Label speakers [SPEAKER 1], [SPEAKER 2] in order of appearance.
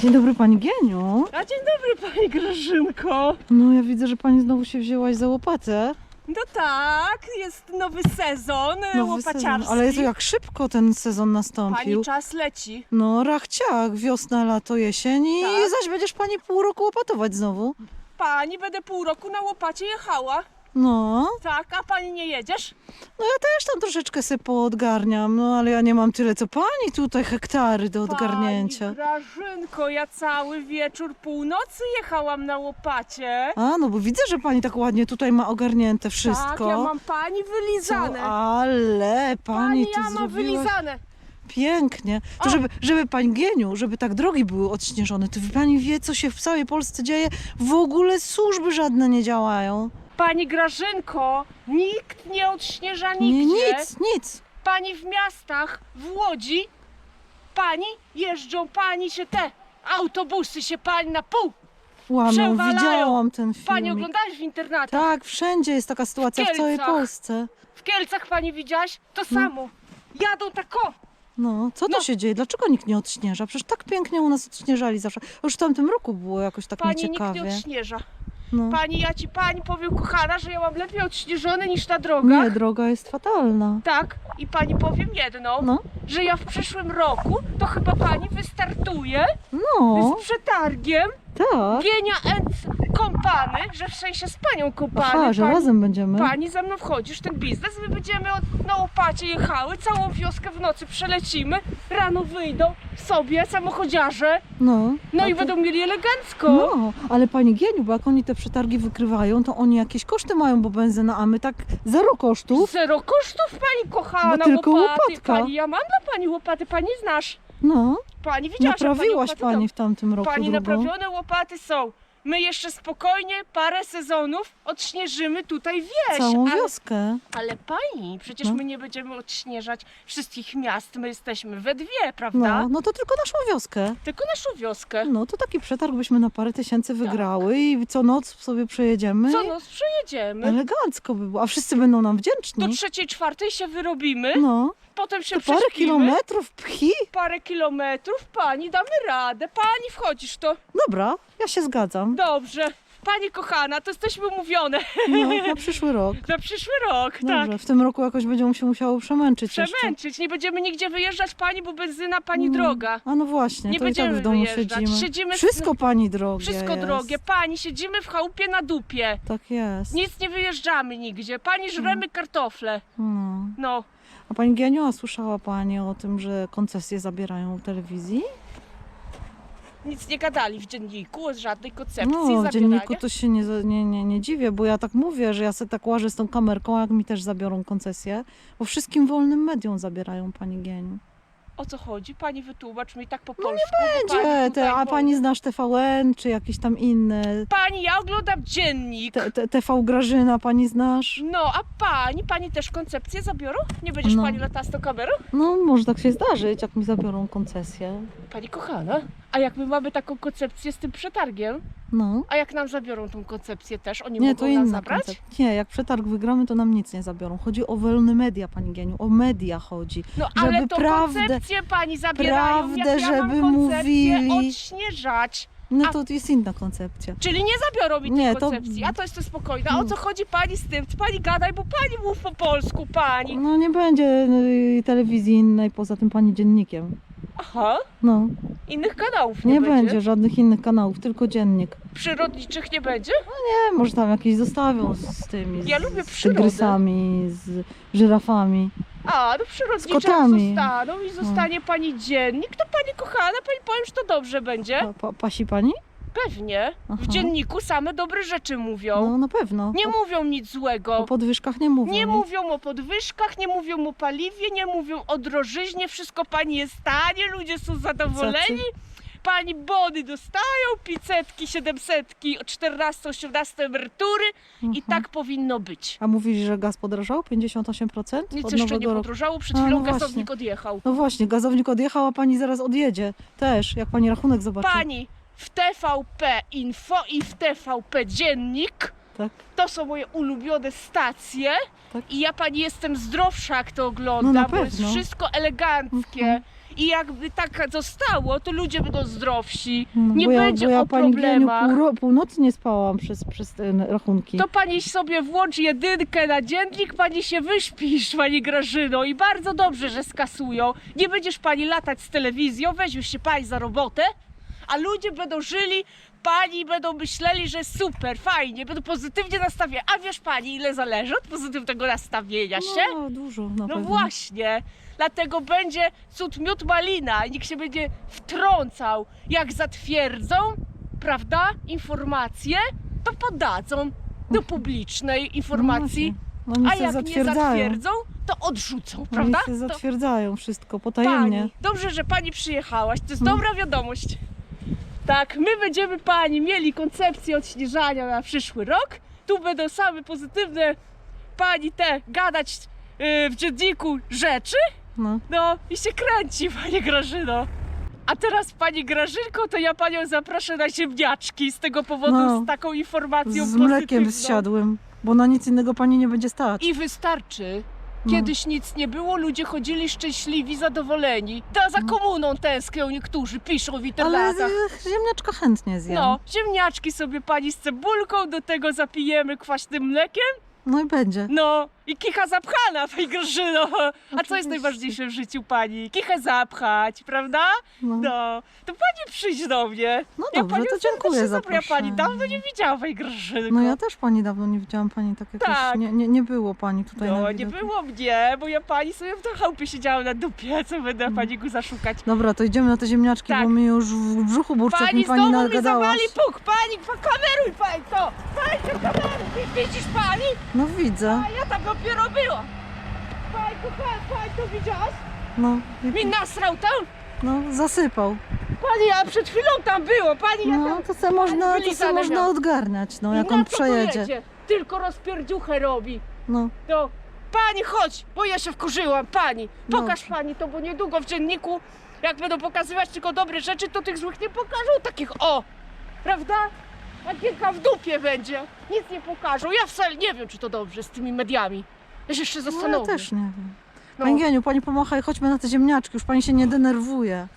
[SPEAKER 1] Dzień dobry Pani Gieniu.
[SPEAKER 2] A dzień dobry Pani Grażynko.
[SPEAKER 1] No ja widzę, że Pani znowu się wzięłaś za łopatę.
[SPEAKER 2] No tak, jest nowy sezon
[SPEAKER 1] Nowy
[SPEAKER 2] łopaciarski.
[SPEAKER 1] sezon. Ale to jak szybko ten sezon
[SPEAKER 2] Pani
[SPEAKER 1] nastąpił.
[SPEAKER 2] czas leci.
[SPEAKER 1] No rachciach, wiosna, lato, jesień i
[SPEAKER 2] Tak.
[SPEAKER 1] zaś będziesz Pani pół roku łopatować znowu.
[SPEAKER 2] Pani będę pół roku na łopacie jechała.
[SPEAKER 1] No,
[SPEAKER 2] Tak, a Pani nie jedziesz?
[SPEAKER 1] no ja też tam troszeczkę sobie poodgarniam, no ale ja nie mam tyle co Pani tutaj, hektary do odgarnięcia.
[SPEAKER 2] Pani Grażynko, ja cały wieczór północy jechałam na łopacie.
[SPEAKER 1] A, no bo widzę, że Pani tak ładnie tutaj ma ogarnięte wszystko.
[SPEAKER 2] Tak, ja mam Pani wylizane.
[SPEAKER 1] Co? Ale Pani,
[SPEAKER 2] Pani,
[SPEAKER 1] tu
[SPEAKER 2] ja mam
[SPEAKER 1] zrobiłaś
[SPEAKER 2] wylizane.
[SPEAKER 1] pięknie. To
[SPEAKER 2] O!
[SPEAKER 1] żeby, żeby Pani Gieniu, żeby tak drogi były odśnieżone, to Pani wie, co się w całej Polsce dzieje? W ogóle służby żadne nie działają.
[SPEAKER 2] Pani Grażynko, nikt nie odśnieża
[SPEAKER 1] Nie,
[SPEAKER 2] nigdzie.
[SPEAKER 1] nic, nic.
[SPEAKER 2] Pani w miastach, w Łodzi, pani jeżdżą, pani się te autobusy się pani na pół. Przewalają.
[SPEAKER 1] widziałam ten film.
[SPEAKER 2] Pani oglądałaś w internetach?
[SPEAKER 1] Tak, wszędzie jest taka sytuacja, w całej
[SPEAKER 2] Kielcach.
[SPEAKER 1] Polsce.
[SPEAKER 2] W Kielcach pani widziałaś? To
[SPEAKER 1] No.
[SPEAKER 2] samo. Jadą tak o.
[SPEAKER 1] No, co to
[SPEAKER 2] No.
[SPEAKER 1] się dzieje? Dlaczego nikt nie odśnieża? Przecież tak pięknie u nas odśnieżali zawsze. Już w tamtym roku było jakoś tak
[SPEAKER 2] Pani nikt
[SPEAKER 1] nieciekawie.
[SPEAKER 2] nie odśnieża.
[SPEAKER 1] No.
[SPEAKER 2] Pani, ja ci pani powiem, kochana, że ja mam lepiej odśnieżone niż ta droga.
[SPEAKER 1] Nie, droga jest fatalna.
[SPEAKER 2] Tak, i pani powiem jedno,
[SPEAKER 1] No,
[SPEAKER 2] że ja w przyszłym roku to chyba pani wystartuje
[SPEAKER 1] no,
[SPEAKER 2] z przetargiem
[SPEAKER 1] tak.
[SPEAKER 2] Gienia and Kompany, że w sensie z panią Kompany.
[SPEAKER 1] Aha, że
[SPEAKER 2] pani-
[SPEAKER 1] razem będziemy.
[SPEAKER 2] Pani ze mną wchodzisz ten biznes, my będziemy od, na łopacie jechały, całą wioskę w nocy przelecimy, rano wyjdą sobie samochodziarze,
[SPEAKER 1] No,
[SPEAKER 2] no i będą mieli elegancko.
[SPEAKER 1] No, ale pani Gieniu, bo jak oni te przetargi wykrywają, to oni jakieś koszty mają, bo benzyna, a my tak zero kosztów.
[SPEAKER 2] Zero kosztów pani kochana,
[SPEAKER 1] Bo tylko
[SPEAKER 2] łopaty.
[SPEAKER 1] łopatka.
[SPEAKER 2] Pani, ja mam dla pani łopaty, pani znasz.
[SPEAKER 1] No,
[SPEAKER 2] Pani widziała, że
[SPEAKER 1] naprawiłaś
[SPEAKER 2] pani,
[SPEAKER 1] pani
[SPEAKER 2] łopaty
[SPEAKER 1] w tamtym roku
[SPEAKER 2] Pani
[SPEAKER 1] drugą.
[SPEAKER 2] naprawione łopaty są. My jeszcze spokojnie parę sezonów odśnieżymy tutaj wieś.
[SPEAKER 1] Całą
[SPEAKER 2] ale,
[SPEAKER 1] wioskę.
[SPEAKER 2] ale pani, przecież
[SPEAKER 1] No.
[SPEAKER 2] my nie będziemy odśnieżać wszystkich miast, my jesteśmy we dwie, prawda?
[SPEAKER 1] No, no to tylko naszą wioskę.
[SPEAKER 2] Tylko naszą wioskę.
[SPEAKER 1] No to taki przetarg byśmy na parę tysięcy wygrały i co noc sobie przejedziemy.
[SPEAKER 2] Co noc przejedziemy.
[SPEAKER 1] Elegancko by było, a wszyscy będą nam
[SPEAKER 2] Do
[SPEAKER 1] wdzięczni.
[SPEAKER 2] trzeciej, czwartej się wyrobimy,
[SPEAKER 1] No,
[SPEAKER 2] potem się
[SPEAKER 1] parę
[SPEAKER 2] prześpimy,
[SPEAKER 1] kilometrów pchi.
[SPEAKER 2] parę kilometrów, pani damy radę, pani wchodzisz to.
[SPEAKER 1] Dobra, ja się zgadzam.
[SPEAKER 2] Dobrze. Pani kochana, to jesteśmy umówione
[SPEAKER 1] No, na przyszły rok.
[SPEAKER 2] na przyszły rok,
[SPEAKER 1] Dobrze,
[SPEAKER 2] tak.
[SPEAKER 1] w tym roku jakoś będziemy się musiało przemęczyć jeszcze.
[SPEAKER 2] Przemęczyć, nie będziemy nigdzie wyjeżdżać pani, bo benzyna pani
[SPEAKER 1] No.
[SPEAKER 2] droga.
[SPEAKER 1] A no właśnie,
[SPEAKER 2] Nie
[SPEAKER 1] to i tak
[SPEAKER 2] będziemy
[SPEAKER 1] w domu
[SPEAKER 2] wyjeżdżać.
[SPEAKER 1] siedzimy.
[SPEAKER 2] Siedzimy w-
[SPEAKER 1] Wszystko pani drogie
[SPEAKER 2] Wszystko
[SPEAKER 1] jest.
[SPEAKER 2] drogie. Pani, siedzimy w chałupie na dupie.
[SPEAKER 1] Tak jest.
[SPEAKER 2] Nic nie wyjeżdżamy nigdzie. Pani żremy kartofle.
[SPEAKER 1] No.
[SPEAKER 2] No.
[SPEAKER 1] A pani Gieniu, a słyszała pani o tym, że koncesje zabierają telewizji?
[SPEAKER 2] Nic nie gadali w dzienniku o żadnej koncepcji
[SPEAKER 1] No, w
[SPEAKER 2] zabierania.
[SPEAKER 1] dzienniku to się nie, nie, nie, nie dziwię, bo ja tak mówię, że ja sobie tak łażę z tą kamerką, jak mi też zabiorą koncesję, bo wszystkim wolnym mediom zabierają pani Gieniu.
[SPEAKER 2] O co chodzi? Pani wytłumacz mi tak po polsku. bo
[SPEAKER 1] Gdzie
[SPEAKER 2] pani
[SPEAKER 1] te,
[SPEAKER 2] tutaj
[SPEAKER 1] a pani znasz TVN, czy jakieś tam inne?
[SPEAKER 2] Pani, ja oglądam dziennik.
[SPEAKER 1] Te, te, TV Grażyna pani znasz?
[SPEAKER 2] No, a pani, pani też koncepcję zabiorą? Nie będziesz
[SPEAKER 1] No.
[SPEAKER 2] pani latała z tą kamerą?
[SPEAKER 1] No, może tak się zdarzyć, jak mi zabiorą koncesję.
[SPEAKER 2] Pani kochana, a jak my mamy taką koncepcję z tym przetargiem,
[SPEAKER 1] No.
[SPEAKER 2] a jak nam zabiorą tą koncepcję też, oni
[SPEAKER 1] Nie,
[SPEAKER 2] mogą
[SPEAKER 1] to
[SPEAKER 2] nam
[SPEAKER 1] inna
[SPEAKER 2] zabrać?
[SPEAKER 1] Nie, jak przetarg wygramy, to nam nic nie zabiorą. Chodzi o wolne media, pani Gieniu, o media chodzi.
[SPEAKER 2] No
[SPEAKER 1] Żeby
[SPEAKER 2] ale to
[SPEAKER 1] prawdę-
[SPEAKER 2] koncepcję pani zabierają,
[SPEAKER 1] prawdę,
[SPEAKER 2] jak ja mam
[SPEAKER 1] żeby
[SPEAKER 2] koncepcję
[SPEAKER 1] mówili.
[SPEAKER 2] odśnieżać.
[SPEAKER 1] No
[SPEAKER 2] A-
[SPEAKER 1] to jest inna koncepcja.
[SPEAKER 2] Czyli nie zabiorą mi tej
[SPEAKER 1] Nie, to-
[SPEAKER 2] koncepcji, a to jest to spokojne. A o
[SPEAKER 1] No.
[SPEAKER 2] co chodzi pani z tym? Pani gadaj, bo pani mów po polsku, pani.
[SPEAKER 1] No nie będzie y, telewizji innej poza tym pani dziennikiem.
[SPEAKER 2] Aha,
[SPEAKER 1] No,
[SPEAKER 2] innych kanałów nie,
[SPEAKER 1] nie, będzie. żadnych innych kanałów, tylko dziennik.
[SPEAKER 2] Przyrodniczych nie będzie?
[SPEAKER 1] Nie, może tam jakieś zostawią z tymi, z,
[SPEAKER 2] Ja lubię
[SPEAKER 1] z
[SPEAKER 2] przyrodę.
[SPEAKER 1] tygrysami, z żyrafami.
[SPEAKER 2] A, no przyrodnicze
[SPEAKER 1] Z kotami.
[SPEAKER 2] zostaną i zostanie pani dziennik, to pani kochana, pani powiem, że to dobrze będzie.
[SPEAKER 1] Pa, pa, pasi pani?
[SPEAKER 2] Pewnie. W
[SPEAKER 1] Aha.
[SPEAKER 2] dzienniku same dobre rzeczy mówią.
[SPEAKER 1] No na pewno.
[SPEAKER 2] Nie
[SPEAKER 1] o,
[SPEAKER 2] mówią nic złego.
[SPEAKER 1] o podwyżkach nie mówią.
[SPEAKER 2] Nie
[SPEAKER 1] nie?
[SPEAKER 2] mówią o podwyżkach, nie mówią o paliwie, nie mówią o drożyźnie, wszystko pani jest tanie, ludzie są zadowoleni. Pani bony dostają, picetki, siedemsetki, 14-18 emerytury i
[SPEAKER 1] Mhm.
[SPEAKER 2] tak powinno być.
[SPEAKER 1] A mówisz, że gaz podrażał 58%
[SPEAKER 2] Nic
[SPEAKER 1] od
[SPEAKER 2] jeszcze nie
[SPEAKER 1] roku?
[SPEAKER 2] przed
[SPEAKER 1] A,
[SPEAKER 2] chwilą
[SPEAKER 1] no właśnie.
[SPEAKER 2] gazownik odjechał.
[SPEAKER 1] No właśnie, gazownik odjechał, a pani zaraz odjedzie. Też, jak pani rachunek zobaczy.
[SPEAKER 2] Pani w TVP Info i w TVP Dziennik
[SPEAKER 1] Tak.
[SPEAKER 2] To są moje ulubione stacje.
[SPEAKER 1] Tak.
[SPEAKER 2] I ja pani jestem zdrowsza, jak to
[SPEAKER 1] No
[SPEAKER 2] oglądam,
[SPEAKER 1] na
[SPEAKER 2] bo jest
[SPEAKER 1] pewno.
[SPEAKER 2] wszystko eleganckie.
[SPEAKER 1] Mhm.
[SPEAKER 2] I jakby tak zostało, to ludzie będą zdrowsi.
[SPEAKER 1] No,
[SPEAKER 2] nie
[SPEAKER 1] bo ja,
[SPEAKER 2] będzie
[SPEAKER 1] bo ja
[SPEAKER 2] o
[SPEAKER 1] pani
[SPEAKER 2] problemach.
[SPEAKER 1] pół, ro- północy nie spałam przez, przez te rachunki.
[SPEAKER 2] To pani sobie włącz jedynkę na dziennik, pani się wyśpisz, pani Grażyno. I bardzo dobrze, że skasują. Nie będziesz pani latać z telewizją, weźmiesz się pani za robotę, a ludzie będą żyli, pani będą myśleli, że super, fajnie, będą pozytywnie nastawieni. A wiesz pani, ile zależy od pozytywnego nastawienia się?
[SPEAKER 1] No, dużo na
[SPEAKER 2] No
[SPEAKER 1] pewno.
[SPEAKER 2] właśnie. Dlatego będzie cud miód malina. Nikt się będzie wtrącał. Jak zatwierdzą, prawda, informacje, to podadzą do publicznej informacji.
[SPEAKER 1] No, oni
[SPEAKER 2] A jak nie
[SPEAKER 1] zatwierdzają.
[SPEAKER 2] zatwierdzą, to odrzucą,
[SPEAKER 1] Oni
[SPEAKER 2] prawda?
[SPEAKER 1] się
[SPEAKER 2] To
[SPEAKER 1] zatwierdzają wszystko potajemnie.
[SPEAKER 2] pani, dobrze, że pani przyjechałaś. To jest
[SPEAKER 1] No.
[SPEAKER 2] dobra wiadomość. Tak, my będziemy pani mieli koncepcję odśnieżania na przyszły rok. Tu będą same pozytywne pani te gadać yy, w dzienniku rzeczy.
[SPEAKER 1] No.
[SPEAKER 2] No i się kręci, pani Grażyno. A teraz pani Grażynko, to ja panią zaproszę na ziemniaczki z tego powodu,
[SPEAKER 1] No.
[SPEAKER 2] z taką informacją
[SPEAKER 1] Z mlekiem
[SPEAKER 2] pozytywną.
[SPEAKER 1] zsiadłym, bo na nic innego pani nie będzie stać.
[SPEAKER 2] I wystarczy.
[SPEAKER 1] No.
[SPEAKER 2] Kiedyś nic nie było, ludzie chodzili szczęśliwi, zadowoleni. Ta za komuną tęsknią niektórzy, piszą w
[SPEAKER 1] Ale
[SPEAKER 2] internetach.
[SPEAKER 1] z- ziemniaczka chętnie zjem.
[SPEAKER 2] No, ziemniaczki sobie pani z cebulką, do tego zapijemy kwaśnym mlekiem.
[SPEAKER 1] No i będzie.
[SPEAKER 2] No, i kicha zapchana, pani Grażyno. A co
[SPEAKER 1] Oczywiście.
[SPEAKER 2] jest najważniejsze w życiu pani? Kichę zapchać, prawda?
[SPEAKER 1] No, no
[SPEAKER 2] No, to pani przyjdź do mnie. ja
[SPEAKER 1] dobrze,
[SPEAKER 2] panią
[SPEAKER 1] to dziękuję
[SPEAKER 2] serdecznie
[SPEAKER 1] za
[SPEAKER 2] zapraszam. Ja pani dawno nie widziałam, pani Grażynko.
[SPEAKER 1] No ja też pani dawno nie widziałam pani tak jakoś.
[SPEAKER 2] Tak.
[SPEAKER 1] Nie, nie, nie było pani tutaj
[SPEAKER 2] No,
[SPEAKER 1] na
[SPEAKER 2] nie
[SPEAKER 1] widoku.
[SPEAKER 2] było mnie, bo ja pani sobie w chałupie siedziałam na dupie, co będę
[SPEAKER 1] Mm.
[SPEAKER 2] pani go zaszukać.
[SPEAKER 1] Dobra, to idziemy na te ziemniaczki,
[SPEAKER 2] Tak.
[SPEAKER 1] bo mi już w brzuchu burczy, jak
[SPEAKER 2] Pani
[SPEAKER 1] mi pani
[SPEAKER 2] znowu mi
[SPEAKER 1] nagadałaś.
[SPEAKER 2] zawali puk, pani, pa- kameruj pani to! Pani to kameruj, Wi- widzisz pani?
[SPEAKER 1] No widzę,
[SPEAKER 2] A ja tam dopiero była. Pani, kochana, pani to widziałaś?
[SPEAKER 1] no,
[SPEAKER 2] Mi nasrał tam?
[SPEAKER 1] no zasypał.
[SPEAKER 2] Pani, ja przed chwilą tam było, pani, ja
[SPEAKER 1] No
[SPEAKER 2] tam...
[SPEAKER 1] to se można, to se
[SPEAKER 2] wylizane
[SPEAKER 1] można
[SPEAKER 2] miał.
[SPEAKER 1] odgarniać, no jak
[SPEAKER 2] na
[SPEAKER 1] on
[SPEAKER 2] co
[SPEAKER 1] przejedzie.
[SPEAKER 2] jedzie? Tylko rozpierdziuchę robi.
[SPEAKER 1] No,
[SPEAKER 2] To pani chodź, bo ja się wkurzyłam, pani. Pokaż
[SPEAKER 1] Dobrze.
[SPEAKER 2] pani to, bo niedługo w dzienniku, jak będą pokazywać tylko dobre rzeczy, to tych złych nie pokażą takich o! Prawda? A kilka w dupie będzie. Nic nie pokażą. Ja wcale nie wiem, czy to dobrze z tymi mediami. Ja się jeszcze
[SPEAKER 1] no ja też nie wiem.
[SPEAKER 2] No.
[SPEAKER 1] Pani Gieniu, pani pomachaj, chodźmy na te ziemniaczki, już pani się nie denerwuje.